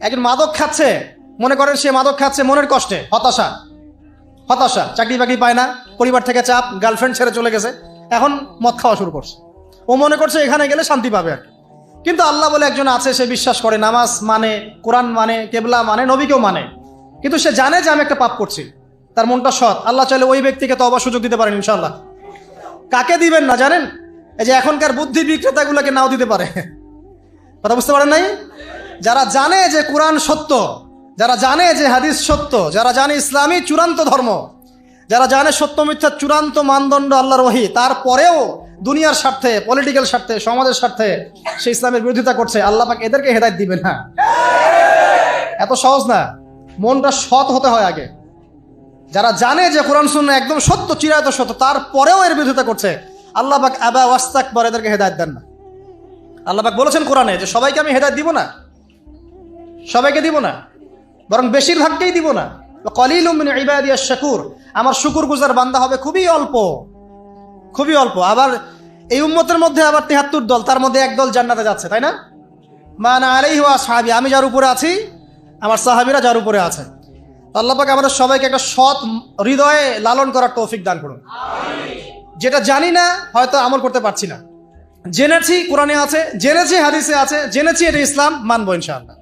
একজন মাদক খাচ্ছে, মনে করেন সে মাদক খাচ্ছে মনের কষ্টে, হতাশা। হতাশা, চাকরি বাকরি পায় না, পরিবার থেকে চাপ গার্লফ্রেন্ড ছেড়ে চলে গেছে, এখন মদ খাওয়া শুরু করছে। ও মনে করছে এখানে গেলে শান্তি পাবে আর কিন্তু আল্লাহ বলে একজন আছে, সে বিশ্বাস করে, নামাজ মানে কোরআন মানে কেবলা মানে নবীকেও মানে। কিন্তু সে জানে যে আমি একটা পাপ করছি। তার মনটা সৎ। আল্লাহ চাইলে ওই ব্যক্তিকে তো অবা সুযোগ দিতে পারেন ইনশাল্লাহ কাকে দিবেন না জানেন? এই যে এখনকার বুদ্ধি বিক্রেতাগুলোকে নাও দিতে পারে। কথা বুঝতে পারেন নাই? যারা জানে যে কোরআন সত্য, যারা জানে যে হাদিস সত্য, যারা জানে ইসলামী চূড়ান্ত ধর্ম, যারা জানে সত্য মিথ্যার চূড়ান্ত মানদণ্ড আল্লাহর ওহি, তারপরেও দুনিয়ার স্বার্থে পলিটিক্যাল স্বার্থে, সমাজের স্বার্থে সে ইসলামের বিরোধিতা করছে, আল্লাহ পাক এদেরকে হেদায়ত দিবেন না এত সহজ না, মনটা সৎ হতে হয় আগে। যারা জানে যে কোরআন শূন্য একদম সত্য, চিরায়ত সত্য, তারপরেও এর বিরোধিতা করছে, আল্লাহ পাক আবা ওয়াস্তাক পর এদেরকে হেদায়ত দেন না। আল্লাহ পাক বলেছেন কোরআনে যে সবাইকে আমি হেদায়ত দিব না। সবাইকে দিব না। বরং বেশিরভাগকেই দিব না। কলিল ইবাদিয়া শাকুর। আমার শুকুর গুজার বান্দা হবে খুবই অল্প। খুবই অল্প। আবার এই উম্মতের মধ্যে আবার তেহাত্তর দল, তার মধ্যে এক দল জান্নাতে যাচ্ছে, তাই না? মানে আলাই হওয়া সাহাবি আমি যার উপরে আছি, আমার সাহাবিরা যার উপরে আছে। তো আল্লাহ পাক আমাদের সবাইকে একটা সৎ হৃদয়ে লালন করার তৌফিক দান করুন। যেটা জানি না, হয়তো আমল করতে পারছি না। জেনেছি, কোরআনে আছে, জেনেছি, হাদিসে আছে, জেনেছি এটা ইসলাম, মানবো ইনশাআল্লাহ।